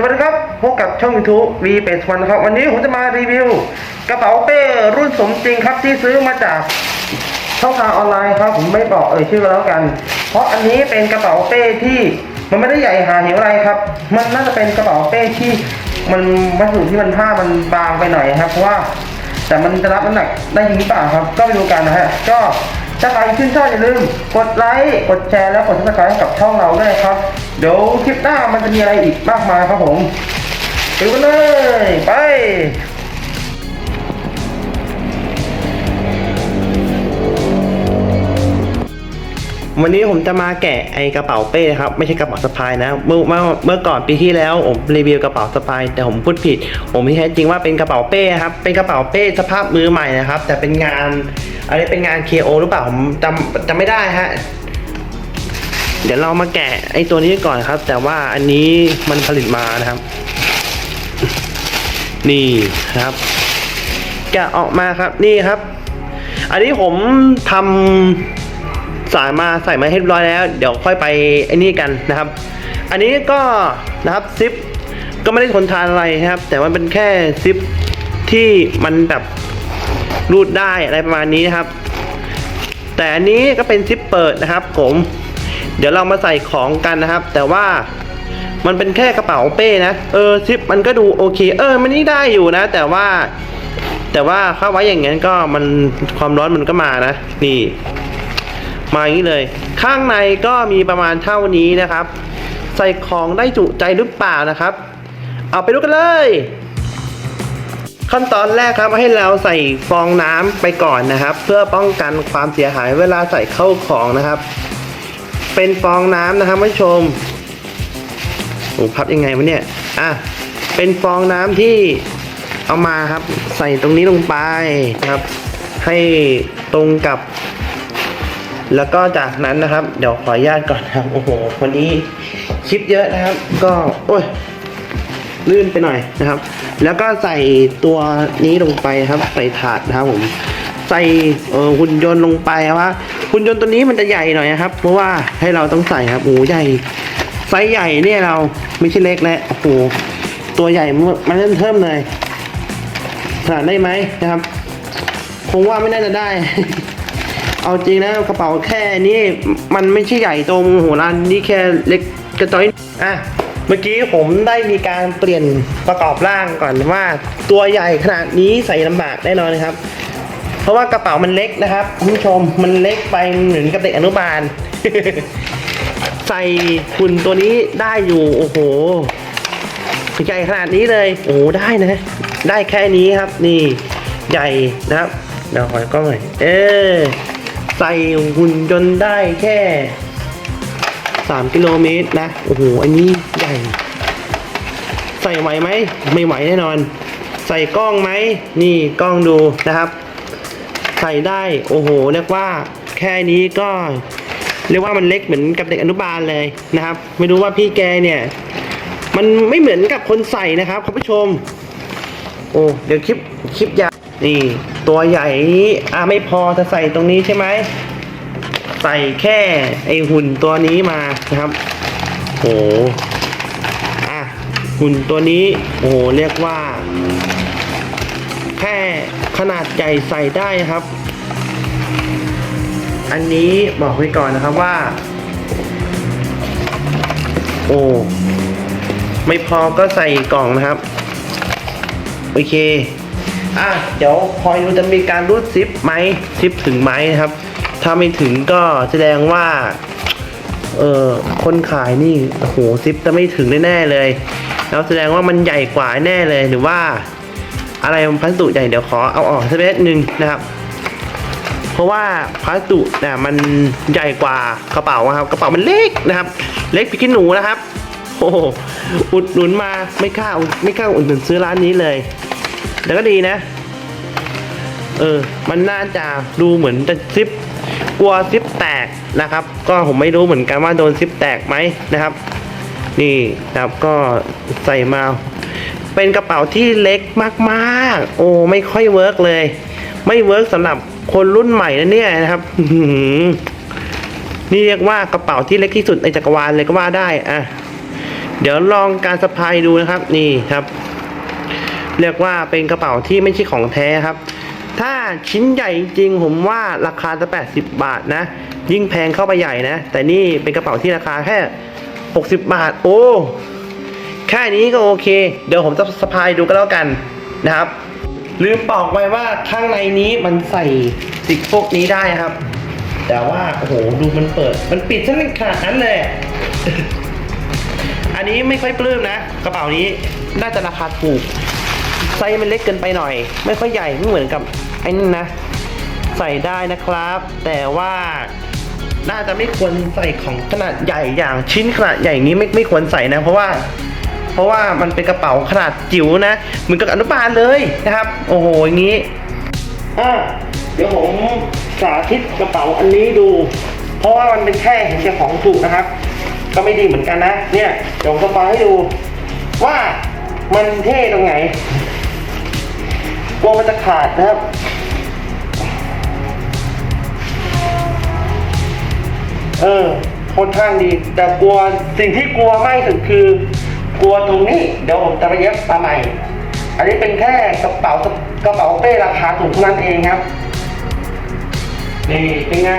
สวัสดีครับพบกับช่อง YouTube V เป็ดวันครับวันนี้ผมจะมารีวิว กระเป๋าเป้รุ่นสมจริงครับที่ซื้อมาจากช่องทางออนไลน์ครับผมไม่บอกเอ่ยชื่อแล้วกัน เพราะอันนี้เป็นกระเป๋าเป้ที่มันไม่ได้ใหญ่หาเหวอะไรครับ มันน่าจะเป็นกระเป๋าเป้ที่มันวัสดุที่มันผ้ามันบางไปหน่อยครับเพราะว่าแต่มันจะรับน้ำหนักได้จริงหรือเปล่าครับ ก็ไปดูกันนะฮะก็ถ้าใครชื่นชอบอย่าลืมกดไลค์กดแชร์และกดซับสไครต์ให้กับช่องเราด้วยครับ เดี๋ยวคลิปหน้ามันจะมีอะไรอีกมากมายครับผมไปกันเลยไปวันนี้ผมจะมาแกะไอกระเป๋าเป้ครับไม่ใช่กระเป๋าสะพายนะเมื่อเมื่อเมื่อก่อนปีที่แล้วผมรีวิวกระเป๋าสะพายแต่ผมพูดผิด ผมที่แท้จริงว่าเป็นกระเป๋าเป้ครับเป็นกระเป๋าเป้สภาพมือใหม่นะครับ แต่เป็นงานอันนี้เป็นงาน KO หรือเปล่าผมจำจำไม่ได้ฮะ เดี๋ยวเรามาแกะไอตัวนี้ก่อนครับ แต่ว่าอันนี้มันผลิตมานะครับ นี่ครับ แกะออกมาครับนี่ครับ อันนี้ผมทำสายมาใส่มาให้เรียบร้อยแล้ว เดี๋ยวค่อยไปไอ้นี่กันนะครับ อันนี้ก็นะครับซิปก็ไม่ได้ทนทานอะไรนะครับ แต่ว่าเป็นแค่ซิปที่มันแบบรูดได้อะไรประมาณนี้นะครับ แต่อันนี้ก็เป็นซิปเปิดนะครับผม เดี๋ยวเรามาใส่ของกันนะครับ แต่ว่ามันเป็นแค่กระเป๋าเป้นะ เออซิปมันก็ดูโอเค เออ มันนี่ได้อยู่นะ แต่ว่า แต่ว่าเข้าไว้อย่างนั้นก็มันความร้อนมันก็มานะ นี่ มาอย่างนี้เลย ข้างในก็มีประมาณเท่านี้นะครับ ใส่ของได้จุใจหรือเปล่านะครับ เอาไปดูกันเลย ขั้นตอนแรกครับให้เราใส่ฟองน้ำไปก่อนนะครับ เพื่อป้องกันความเสียหายเวลาใส่เข้าของนะครับ เป็นฟองน้ำนะครับผู้ชมโอ้พับยังไงวะเนี่ยอะเป็นฟองน้ำที่เอามาครับ ใส่ตรงนี้ลงไปครับ ให้ตรงกับ แล้วก็จากนั้นนะครับ เดี๋ยวขออนุญาตก่อนครับโอ้โหวันนี้คลิปเยอะนะครับ ก็โอ้ยลื่นไปหน่อยนะครับ แล้วก็ใส่ตัวนี้ลงไปครับ ใส่ถาดนะครับผม ใส่หุ่นยนต์ลงไปว่าหุ่นยนต์ตัวนี้มันจะใหญ่หน่อยครับ เพราะว่าให้เราต้องใส่ครับโอ้ใหญ่ไซส์ใหญ่เนี่ยเราไม่ใช่เล็กแล้วโอ้โหตัวใหญ่มันเริ่มเทิมเลยขนาดได้ไหมนะครับ คงว่าไม่น่าจะได้ เอาจริงนะกระเป๋าแค่นี้มันไม่ใช่ใหญ่โตมโหฬารนี่แค่เล็กกระจ้อยอะเมื่อกี้ผมได้มีการเปลี่ยนประกอบร่างก่อนว่า ตัวใหญ่ขนาดนี้ใส่ลำบากแน่นอนนะครับ ราะว่ากระเป๋ามันเล็กนะครับคุณผู้ชมมันเล็กไปเหมือนกับเด็กอนุบาล ใส่หุ่นตัวนี้ได้อยู่โอ้โหใหญ่ขนาดนี้เลย โอ้ได้นะ ได้แค่นี้ครับ นี่ใหญ่นะครับเดี๋ยวขอยกล้องหน่อยเออใส่หุ่นยนได้แค่สามกิโลเมตรนะ โอ้โห อันนี้ใหญ่ ใส่ไหวไหม ไม่ไหวแน่นอน ใส่กล้องไหม นี่กล้องดูนะครับ ใส่ได้โอ้โหเรียกว่าแค่นี้ก็เรียกว่ามันเล็กเหมือนกับเด็กอนุบาลเลยนะครับ ไม่รู้ว่าพี่แกเนี่ย มันไม่เหมือนกับคนใส่นะครับคุณผู้ชม โอ้เดี๋ยวคลิปคลิปยาวนี่ ตัวใหญ่อะไม่พอจะใส่ตรงนี้ใช่ไหมใส่แค่ไอหุ่นตัวนี้มานะครับโอ้อะหุ่นตัวนี้โอ้เรียกว่า แค่ ขนาดใหญ่ใส่ได้ครับ อันนี้บอกไว้ก่อนนะครับว่า โอ้ไม่พอก็ใส่กล่องนะครับ โอเค อะ เดี๋ยวคอยดูจะมีการรูดซิปไหมซิปถึงไหมนะครับ ถ้าไม่ถึงก็แสดงว่า เออคนขายนี่โอ้โหซิปจะไม่ถึงแน่ๆเลย แล้วแสดงว่ามันใหญ่กว่าแน่เลยหรือว่า อะไรมันพัสดุใหญ่เดี๋ยวขอเอาออกสักนิดนึงนะครับ เพราะว่าพัสดุเนี่ยมันใหญ่กว่ากระเป๋าครับ กระเป๋ามันเล็กนะครับ เล็กพี่กินหนูนะครับ โอ้โหอุดหนุนมาไม่กล้าไม่กล้าอุดหนุนซื้อร้านนี้เลย แต่ก็ดีนะ เออ มันน่าจะดูเหมือนจะซิปกลัวซิปแตกนะครับ ก็ผมไม่รู้เหมือนกันว่าโดนซิปแตกไหมนะครับ นี่นะครับก็ใส่มา เป็นกระเป๋าที่เล็กมากๆ โอ้ไม่ค่อยเวิร์กเลย ไม่เวิร์กสำหรับคนรุ่นใหม่นะเนี่ยนะครับนี่เรียกว่ากระเป๋าที่เล็กที่สุดในจักรวาลเลยก็ว่าได้อะเดี๋ยวลองการสะพายดูนะครับ นี่ครับ เรียกว่าเป็นกระเป๋าที่ไม่ใช่ของแท้ครับ ถ้าชิ้นใหญ่จริงๆผมว่าราคาจะ 80 บาทนะ ยิ่งแพงเข้าไปใหญ่นะ แต่นี่เป็นกระเป๋าที่ราคาแค่ 60 บาท โอ้ แค่นี้ก็โอเค เดี๋ยวผมจะสะพายดูก็แล้วกันนะครับ ลืมบอกไว้ว่าข้างในนี้มันใส่สิ่งพวกนี้ได้ครับ แต่ว่าโอ้โหดูมันเปิด มันปิดซะขนาดนั้นเลย อันนี้ไม่ค่อยปลื้มนะ กระเป๋านี้น่าจะราคาถูกไซส์มันเล็กเกินไปหน่อย ไม่ค่อยใหญ่ไม่เหมือนกับไอ้นั่นนะ ใส่ได้นะครับ แต่ว่าน่าจะไม่ควรใส่ของขนาดใหญ่อย่างชิ้นขนาดใหญ่นี้ไม่ไม่ควรใส่นะ เพราะว่า เพราะว่ามันเป็นกระเป๋าขนาดจิ๋วนะ เหมือนกับอนุบาลเลยนะครับ โอ้โหอย่างนี้อะเดี๋ยวผมสาธิตกระเป๋าอันนี้ดู เพราะว่ามันเป็นแค่เห็นแค่ของถูกนะครับ ก็ไม่ดีเหมือนกันนะ เนี่ยเดี๋ยวผมจะปาให้ดู ว่ามันเท่ตรงไหนกลัวมันจะขาดนะครับเออค่อนข้างดี แต่กลัวสิ่งที่กลัวมากที่สุดคือ กลัวตรงนี้เดี๋ยวผมจะไปเย็บมาใหม่ อันนี้เป็นแค่กระเป๋ากระเป๋าเป้ราคาถูกเท่านั้นเองครับ นี่เป็นไง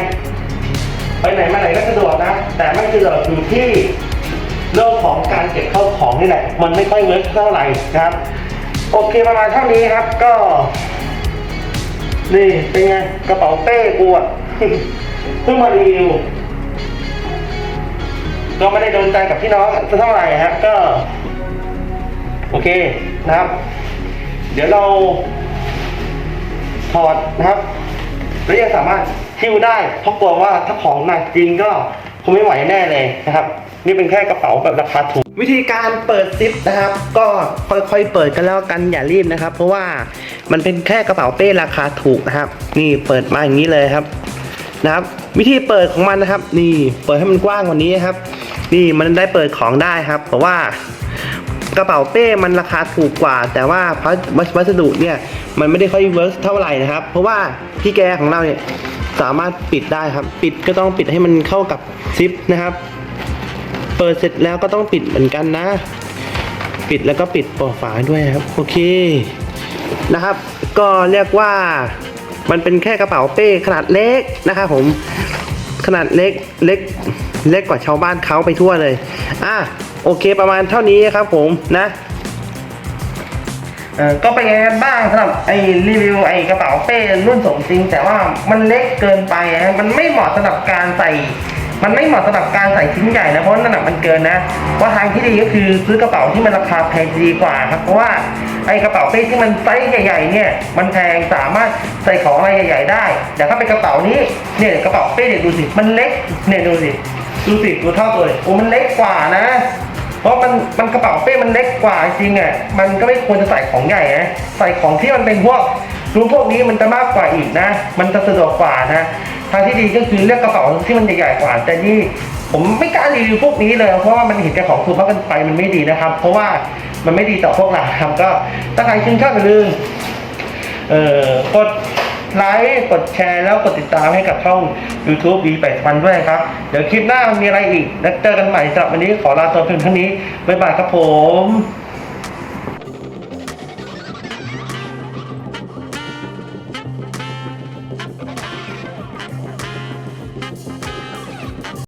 ไปไหนมาไหนก็สะดวกนะ แต่ไม่สะดวกอยู่ที่เรื่องของการเก็บเข้าของนี่แหละ มันไม่ค่อยเวิร์กเท่าไหร่นะครับ โอเคประมาณเท่านี้ครับก็ นี่เป็นไงกระเป๋าเป้กูอะเพิ่งมารีวิว ก็ไม่ได้โดนใจกับพี่น้องเท่าไหร่ครับก็โอเคนะครับ เดี๋ยวเราถอดนะครับแล้วยังสามารถหิ้วได้เพราะกลัวว่าถ้าของหนักจริงก็คงไม่ไหวแน่เลยนะครับ นี่เป็นแค่กระเป๋าแบบราคาถูก วิธีการเปิดซิปนะครับ ก็ค่อยๆเปิดกันแล้วกันอย่ารีบนะครับ เพราะว่ามันเป็นแค่กระเป๋าเป้ราคาถูกนะครับ นี่เปิดมาอย่างนี้เลยครับ นะครับ วิธีเปิดของมันนะครับ นี่เปิดให้มันกว้างกว่านี้ครับ นี่มันได้เปิดของได้ครับ เพราะว่ากระเป๋าเป้มันราคาถูกกว่า แต่ว่าพัสวัสดุเนี่ยมันไม่ได้ค่อยเวิร์กเท่าไหร่นะครับ เพราะว่าพี่แกของเราเนี่ยสามารถปิดได้ครับ ปิดก็ต้องปิดให้มันเข้ากับซิปนะครับ เปิดเสร็จแล้วก็ต้องปิดเหมือนกันนะ ปิดแล้วก็ปิดปลอกฝาด้วยครับ โอเคนะครับ ก็เรียกว่า มันเป็นแค่กระเป๋าเป้ขนาดเล็กนะครับผมขนาดเล็กเล็กเล็กกว่าชาวบ้านเขาไปทั่วเลย อะโอเคประมาณเท่านี้ครับผมนะก็เป็นไงกันบ้างสำหรับไอ้รีวิวไอ้กระเป๋าเป้รุ่นสมจริง แต่ว่ามันเล็กเกินไปมันไม่เหมาะสำหรับการใส่ มันไม่เหมาะสำหรับการใส่ชิ้นใหญ่นะเพราะน้ำหนักมันเกินนะ ว่าทางที่ดีก็คือซื้อกระเป๋าที่มันราคาแพงดีกว่าครับเพราะว่าไอ้กระเป๋าเป้ที่มันไซส์ใหญ่ๆเนี่ยมันแพงสามารถใส่ของอะไรใหญ่ ๆ ได้แต่ถ้าเป็นกระเป๋านี้เนี่ยกระเป๋าเป้เนี่ยดูสิมันเล็กเนี่ยดูสิดูสิดูเท่าตัวเลยโอ้มันเล็กกว่านะ เพราะมันมันกระเป๋าเป้มันเล็กกว่าจริงอะมันก็ไม่ควรจะใส่ของใหญ่นะใส่ของที่มันเป็นพวกรูปพวกนี้มันจะมากกว่าอีกนะ มันจะสะดวกกว่านะ ทางที่ดีก็คือเลือกกระเป๋าที่มันใหญ่ๆกว่าแต่นี่ผมไม่กล้ารีวิวพวกนี้เลย เพราะว่ามันเห็นแก่ของถูกมากเกินไปมันไม่ดีนะครับ เพราะว่ามันไม่ดีต่อพวกเราครับก็ถ้าใครชื่นชอบอย่าลืมเอ่อกดไลค์กดแชร์แล้วกดติดตามให้กับช่อง YouTube วีแปดพันด้วยครับ เดี๋ยวคลิปหน้ามีอะไรอีกแล้วเจอกันใหม่สำหรับวันนี้ขอลาตัวเพียงเท่านี้ บ๊ายบายครับผม